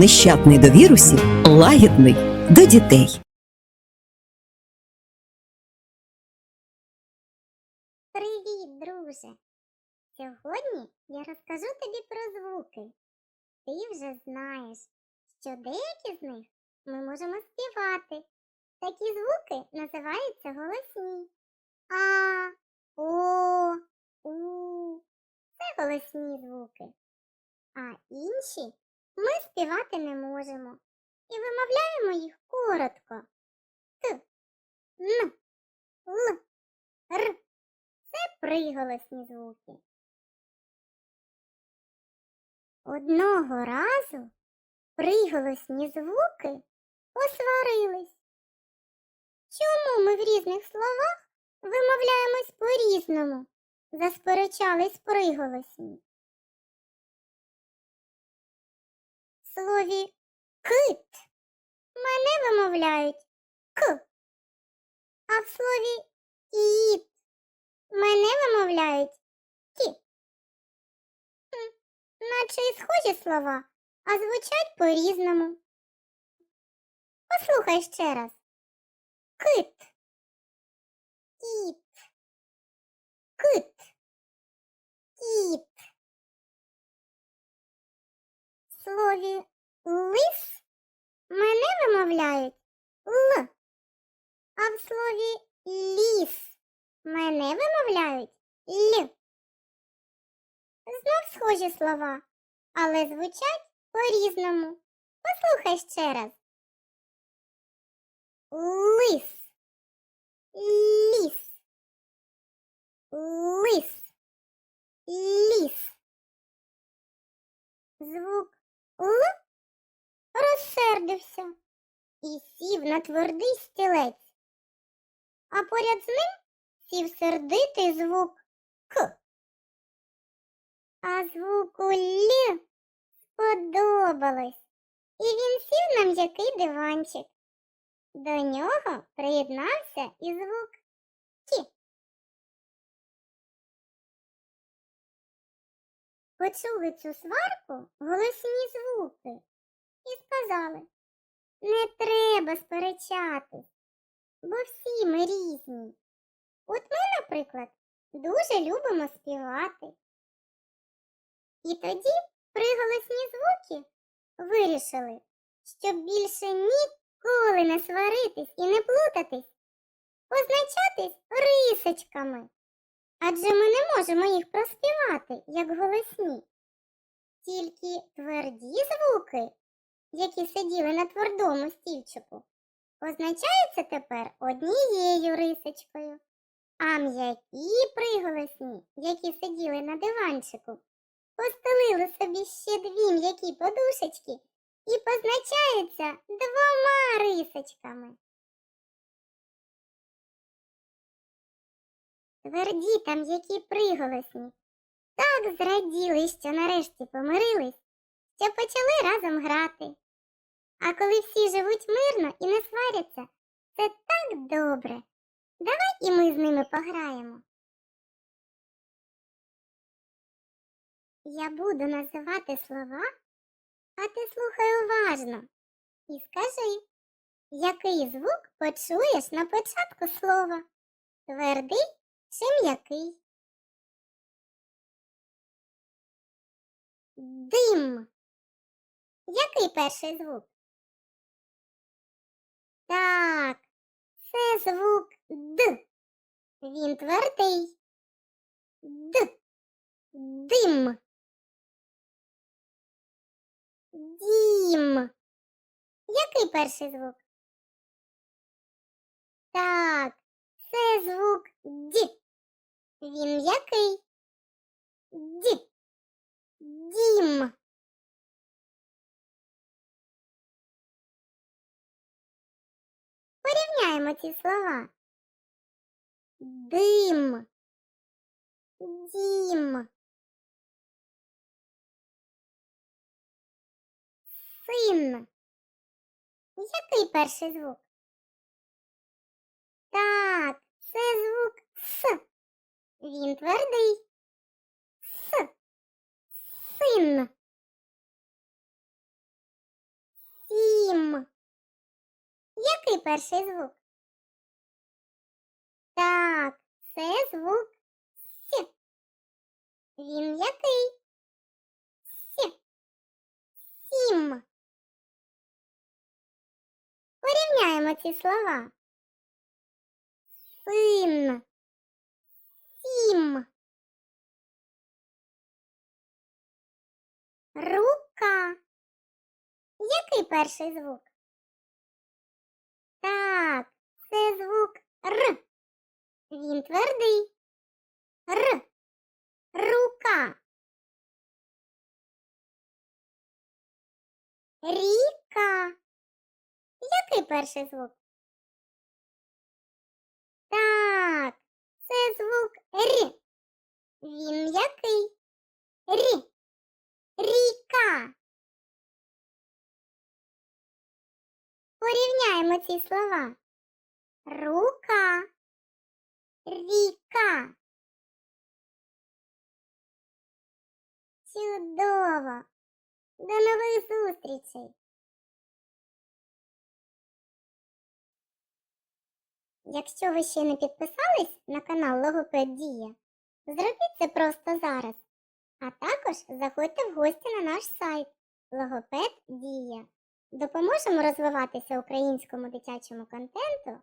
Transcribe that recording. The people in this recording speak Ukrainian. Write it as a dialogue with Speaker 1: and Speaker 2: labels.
Speaker 1: нещадний до вірусів, лагідний до дітей.
Speaker 2: Привіт, друже! Сьогодні я розкажу тобі про звуки. Ти вже знаєш, що деякі з них ми можемо співати. Такі звуки називаються голосні. А, О, У. Це голосні звуки. А інші ми співати не можемо. І вимовляємо їх коротко. Т, Н, Л, Р. Це приголосні звуки. Одного разу приголосні звуки посварились. Чому ми в різних словах вимовляємось по-різному? Засперечались приголосні. Слові кит мене вимовляють к, а в слові кіт Мене вимовляють ті. Наче і схожі слова, а звучать по-різному. Послухай ще раз. Кит. Кіт. Кит. Кіт. В слові лис мене вимовляють л, а в слові ліс Мене вимовляють Л. Знов схожі слова, але звучать по-різному. Послухай ще раз. Лис. Ліс. Лис. Ліс. Звук Л розсердився і сів на твердий стілець, а поряд з ним сів сердитий звук К. А звуку Л сподобалось, і він сів на м'який диванчик. До нього приєднався і звук Ті. Почули цю сварку голосні звуки і сказали Не треба сперечатись, бо всі ми різні. От ми, наприклад, дуже любимо співати. І тоді приголосні звуки вирішили, щоб більше ніколи не сваритись і не плутатись, позначатись рисочками. Адже ми не можемо їх проспівати, як голосні. Тільки тверді звуки, які сиділи на твердому стільчику, позначаються тепер однією рисочкою. А м'які приголосні, які сиділи на диванчику, постелили собі ще дві м'які подушечки і позначаються двома рисочками. Тверді та м'які приголосні так зраділи, що нарешті помирились, що почали разом грати. А коли всі живуть мирно і не сваряться, це так добре. Давай і ми з ними пограємо. Я буду називати слова, а ти слухай уважно і скажи, який звук почуєш на початку слова? Твердий чи м'який? Дим. Який перший звук? Так, це звук Д. Він твердий. Д. Дим. Дім. Який перший звук? Так, це звук Д. Він м'який. Д. Дім. Порівняємо ці слова. Дим. Дім. Син. Який перший звук? Так, це звук С. Він твердий. С. Син. Перший звук? Так, це звук С. Він який? С. Сім. Порівняємо ці слова. Син. Сім. Рука. Який перший звук? Так, це звук Р. Він твердий. Р. Рука. Ріка. Який перший звук? Так, це звук Р. Він який? Рі. Ріка. Порівняємо ці слова. Рука. Ріка. Чудово. До нових зустрічей. Якщо ви ще не підписались на канал Логопед Дія, зробіть це просто зараз. А також заходьте в гості на наш сайт Логопед Дія. Допоможемо розвиватися українському дитячому контенту